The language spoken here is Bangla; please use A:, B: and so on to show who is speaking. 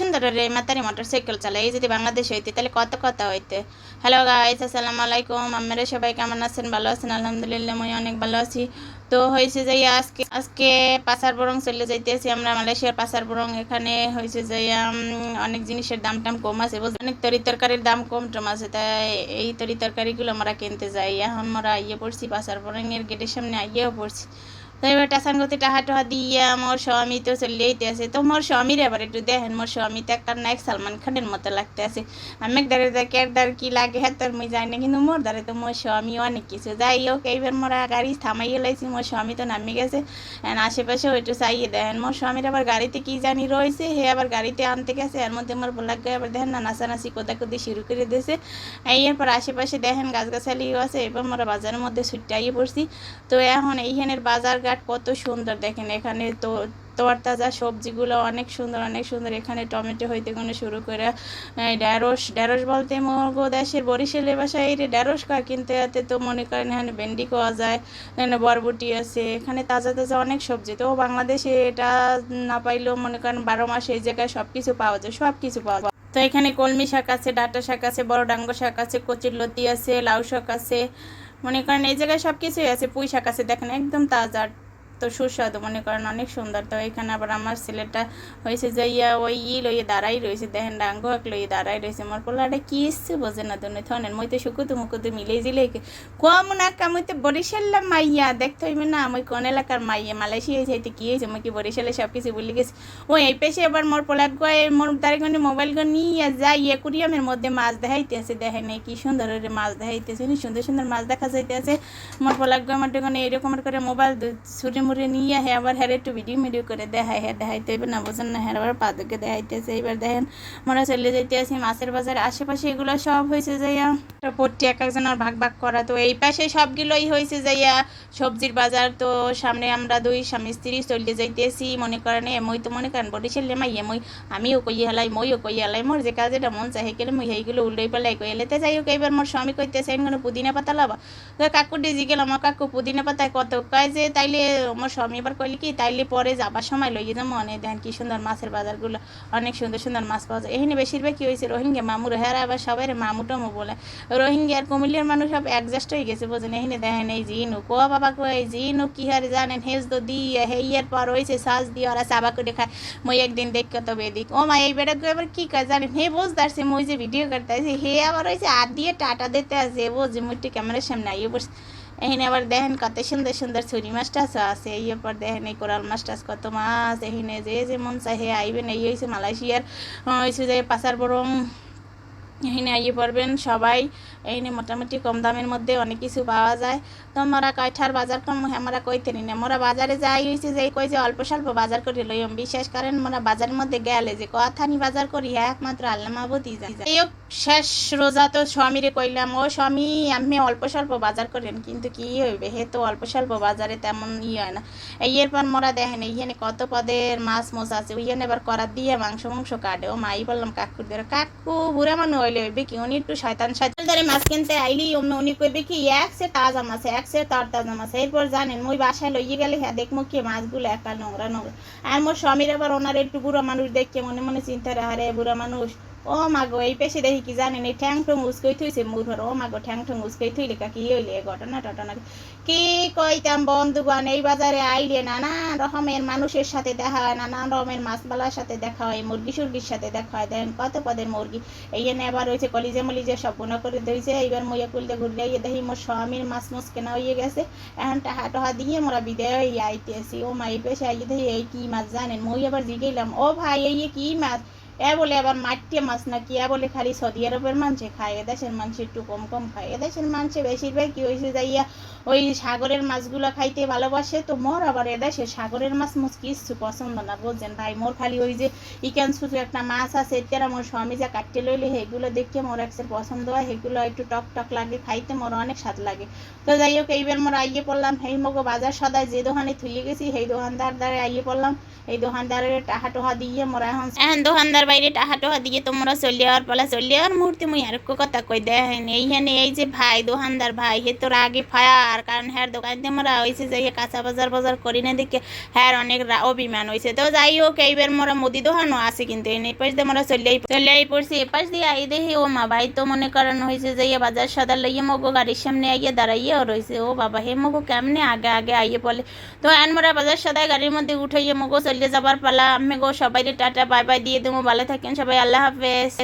A: সুন্দর রে মাতারি মোটরসাইকেল চালায় এই যদি বাংলাদেশ হইতে তাহলে কত কথা হইতে হ্যালো গাইস আসসালামু আলাইকুম আপনারা সবাই কেমন আছেন ভালো আছেন আলহামদুলিল্লাহ আমি অনেক ভালো আছি তো হয়েছে যে আজকে আজকে পাসার বরং চলে যাইতেছি আমরা মালয়েশিয়ার পাসার বরং। এখানে হয়েছে যে অনেক জিনিসের দাম টাম কম আছে? অনেক তরি তরকারির দাম কম টম আছে, তাই এই তরি তরকারিগুলো আমরা কিনতে যাই। এখন আমরা ইয়ে পড়ছি পাসার বরং এর গেটের সামনে আইয়েও পড়ছি। তো এবার টাসান গতি টাহা টাহা দিয়ে মোর স্বামী তো চলে আছে তো মোর স্বামীর এবার একটু দেখেন, মোর স্বামী তো একটা নায়ক সালমান খানের মতো লাগতে আছে আমি দাঁড়ে দেখে এক দাঁড় কি লাগে হ্যাঁ তোর মুই জানি না, কিন্তু মোর দ্বারে তো মোর স্বামী অনেক কিছু। যাই হোক, এইবার মোরা গাড়ি থামাইয়ে লাইছি, মোর স্বামী তো নামি গেছে। আশেপাশেও একটু চাইয়ে দেখেন, মোর স্বামীর আবার গাড়িতে কি জানি রয়েছে হে আবার গাড়িতে আনতে গেছে। এর মধ্যে মোর বলাক গায়ে আবার দেখেন না নাচানাচি কোদাকুদি শুরু করে দিয়েছে। এই এরপর আশেপাশে দেখেন গাছগাছালিও আছে, এবার মোরা বাজারের মধ্যে ছুটাইয়ে পড়ছি। তো এখন এইখানের বাজার ঘাট কত সুন্দর দেখেন, এখানে তো তোয়ার তাজা সবজিগুলো অনেক সুন্দর অনেক সুন্দর। এখানে টমেটো হইতে কোনো শুরু করে ঢ্যাঁড়স ঢ্যাঁড়স বলতে মগো দেশের বরিশালের বাসায় এই ঢ্যাঁড়স কয় কিন্তু এতে তো মনে করেন এখানে ভেন্ডি পাওয়া যায়, এখানে বরবটি আছে, এখানে তাজা তাজা অনেক সবজি। তো বাংলাদেশে এটা না পাইলেও মনে করেন বারো মাস এই জায়গায় সব কিছু পাওয়া যায় সব কিছু পাওয়া যায়। তো এখানে কলমি শাক আছে, ডাঁটা শাক আছে, বড় ডাঙ্গ শাক আছে, কচির লতি আছে, লাউ শাক আছে মনে করেন এই জায়গায় সব কিছুই আছে পুঁই শাক আছে দেখেন একদম তাজা। তো সুস্বাদু, মনে করেন অনেক সুন্দর। তো এখানে আবার আমার ছেলেটা হয়েছে যে ইয়া, ওই ই লইয়ে দাঁড়াই রয়েছে, দেখেন ডাঙ্গো এক লইয়ে দাঁড়াই রয়েছে। আমার পোলাটা কি এসছে বোঝে না দুনে মই তো শুকুতু মুকুতু মিলেই জিলে কম না কামই তো বরিশাল্লাম মাইয়া, দেখতে হইবে না আমি কোন এলাকার মাইয়া মালয়েশিয়া যাইতে কি হয়েছে, মই কি বরিশালে সব কিছু বলে গেছি? ওই এই পেশে এবার মোর পোলাক গয়ে মোর তারে গনে মোবাইল গো নিয়ে যাই একুরিয়ামের মধ্যে মাছ দেখাইতেছে, দেখেন কি সুন্দর মাছ দেখাইতেছে সুন্দর সুন্দর মাছ দেখা যাইতেছে। মোর পোলাক গয়ে আমার এরকম করে মোবাইল ছুটে মুড়ে নিয়ে হ্যাঁ আবার হ্যাঁ একটু ভিডিও মিডিও করে দেখায় হ্যাঁ দেখাইতে হইবে না, বোঝেন না হ্যাঁ আবার পাদকে দেখাইতেছে এবার দেখেন মোরা চলে যাইতে আছি, মাছের বাজার আশেপাশে এগুলো সব হয়েছে যাইয়া। একটা পট্টি এক একজনের ভাগ ভাগ করা, তো এই পাশে সবগুলোই হয়েছে যাইয়া। সবজির বাজার তো সামনে আমরা দুই স্বামী স্ত্রী চলে যাইতেছি মনে করেন এ মই তো মনে করেন বরিশালে মাইয়ে মই আমিও কই হেলাই, মইও কই হেলাই, মোর যে কাজেটা মন চাহে গেলে মই সেইগুলো উল্টাই পালাই কই এলেতে যাই হোক, এইবার মোর স্বামী কইতেছে এমন পুদিনা পাতা লাবা কাকু ডিজি গেলাম কাকু পুদিনা পাতায় কত কয় যে তাইলে আমার স্বামী এবার কইলে কি, তাইলে পরে যাবার সময় লইয়ে যাব। মনে দেন কি সুন্দর মাছের বাজারগুলো, অনেক সুন্দর সুন্দর মাছ পাওয়া যায়। এখানে বেশিরভাগ কি হয়েছে রোহিঙ্গা মামুর হেরা আবার সবাই মামু টামু বলে। রোহিঙ্গা আর কুমিল্লার মানুষ সব অ্যাডজাস্ট হয়ে গেছে, বোঝেন? এখানে দেখেন, এই জিনু, কো বাবা কো, এই জিনু কি হারে জানেন? হেজ তো দিয়ে হেইয়ের পর হয়েছে সাজ দিয়ে, ওরা চাবা করে খায়। মই একদিন দেখ তো বেদিক। ও মা, এই বেটা এবার কি কাজ জানেন? হে বুঝতে পারছি মই যে ভিডিও করতে আছি হে আবার হয়েছে হাত দিয়ে টাটা দিতে আছে বুঝি মুইটি ক্যামেরার সামনে আইয়ে বসে। এখানে আবার দেখেন কত সুন্দর সুন্দর ছুরি মাছ টাছ আছে, এই পর দেখেন এই কোরাল মাছ টাছ কত মাছ এখানে যে যেমন চাহে আইবেন, এই হয়েছে মালয়েশিয়ার হয়েছে যে পাচার বরং এখানে আইয়ে পড়বেন সবাই। এখানে মোটামুটি কম দামের মধ্যে অনেক কিছু পাওয়া যায়। তো আমরা কয়ঠার বাজার কম আমরা কইতে নি না। মোরা বাজারে যাই হয়েছে যে কই যে অল্প স্বল্প বাজার করে লইম। বিশেষ করেন মোরা বাজারের মধ্যে গেলে যে কথানি বাজার করি হ্যাঁ একমাত্র আল্লাহ মাহবুদি হোক, শেষ রোজা তো স্বামীরে কইলাম ও স্বামী আমি অল্প স্বল্প বাজার করেন কিন্তু কি হইবে? হে তো অল্প স্বল্প বাজারে তেমন ই হয় না। এই এরপর মোরা দেখেন এইখানে কত পদের মাছ মোছ আছে। ওইখানে এবার করার দিয়ে মাংস মাংস কাটে। ও মাই বললাম কাকুর দিয়ে কাকু বুড়া মানুষ হইলে হইবে কি? উনি একটু শয়তান শয়তান ধরে মাছ কিনতে আইলি অমনি উনি কইবে কি এক সে তাজা মাছ এক সে তার তাজা মাছ। এরপর জানেন, মই বাসায় লইয়ে গেলে হ্যাঁ দেখব কি মাছগুলো একা নোংরা নোংরা। আর মোর স্বামীর আবার ওনার একটু বুড়া মানুষ দেখে মনে মনে চিন্তা রে বুড়া মানুষ ও মাগো এই পেশে দেখি কি জানেন এই ঠ্যাং ঠুং উস্কই থুইছে মুখর ও মাগো ঠ্যাং ঠুং উস্কই থুইলে কা কি হইলে ঘটনা টটনা কি কইতাম বন্ধুগণ এই বাজারে আইলে নানা রকমের মানুষের সাথে দেখা হয় নানা রকমের মাছবালার সাথে দেখা হয় মুরগি সুরগির সাথে দেখা হয় দেখেন কত পদের মুরগি এই এনে আবার হয়েছে কলিজে মলিজে সব গুণা করে দিয়েছে এইবার মইয়া কুলতে ঘুরলে ইয়ে দেখি মোর স্বামীর মাছ মাছ কেনা হয়ে গেছে এখন টাহা টহা দিয়ে মোরা বিদায় হয়ে আইতেছি ও মা এই পেশে আইয়ে দেখি এই কি মাছ জানেন মই আবার জিগেলাম ও ভাই এই কি মাছ এ বলে আবার মাটিয়ে মাছ নাকি? এ বলে খালি সৌদি আরবের মানুষে খায় এদেশের একটু কম কম খায়। এদেশের মানুষে বেশিরভাগ কি হয়েছে যাইয়া ওই সাগরের মাছগুলো খাইতে ভালোবাসে তো মোর আবার এদেশে সাগরের মাছ মুছ কিছু পছন্দ না, বুঝছেন ভাই? মোর খালি ওই যে ইকান শুধু একটা মাছ আছে এটারা মোর স্বামী যা কাটতে লইলে সেগুলো দেখে মোর একসের পছন্দ হয় সেগুলো একটু টক টক লাগে, খাইতে মোর অনেক স্বাদ লাগে। তো যাই হোক, এইবার মোর আইয়ে পড়লাম সেই মগো বাজার সদায় যে দোকানে থুয়ে গেছি, সেই দোকানদার দ্বারে আইয়ে পড়লাম। এই দোকানদারের টাহা টোহা দিয়ে মোরা এখন দোকানদার সবাই রে টাহা টহা দিয়ে তোমরা চলে যাওয়ার পালা, চলে যাওয়ার মুহূর্তে মুই আর কথা কই দেখেন এইখানে এই যে ভাই দোকানদার ভাই, হে তোর আগে ফায়ার, কারণ হ্যার দোকান দিয়ে মোরা হয়েছে যে কাঁচা বাজার বাজার করি না দেখে হ্যার অনেক অভিমান হয়েছে তো যাই হোক, এইবার মোরা মুদি দোকানও আছে কিন্তু এই পাশ দিয়ে মোরা চলে চলে পড়ছি। এ পাশ দিয়ে আই দেখি ও মা ভাই, তো মনে করেন হয়েছে যে ইয়ে বাজার সদার লইয়ে মগো গাড়ির সামনে আইয়ে দাঁড়াইয়েও রয়েছে ও বাবা, হে মগো কেমনে আগে আগে আইয়ে বলে। তো এন মোরা বাজার সদায় গাড়ির মধ্যে উঠাইয়ে মগো চলে যাবার পালা। আমি গো সবাই টাটা, বাই বাই দিয়ে দেবো ভালো থাকেন সবাই আল্লাহ হাফেজ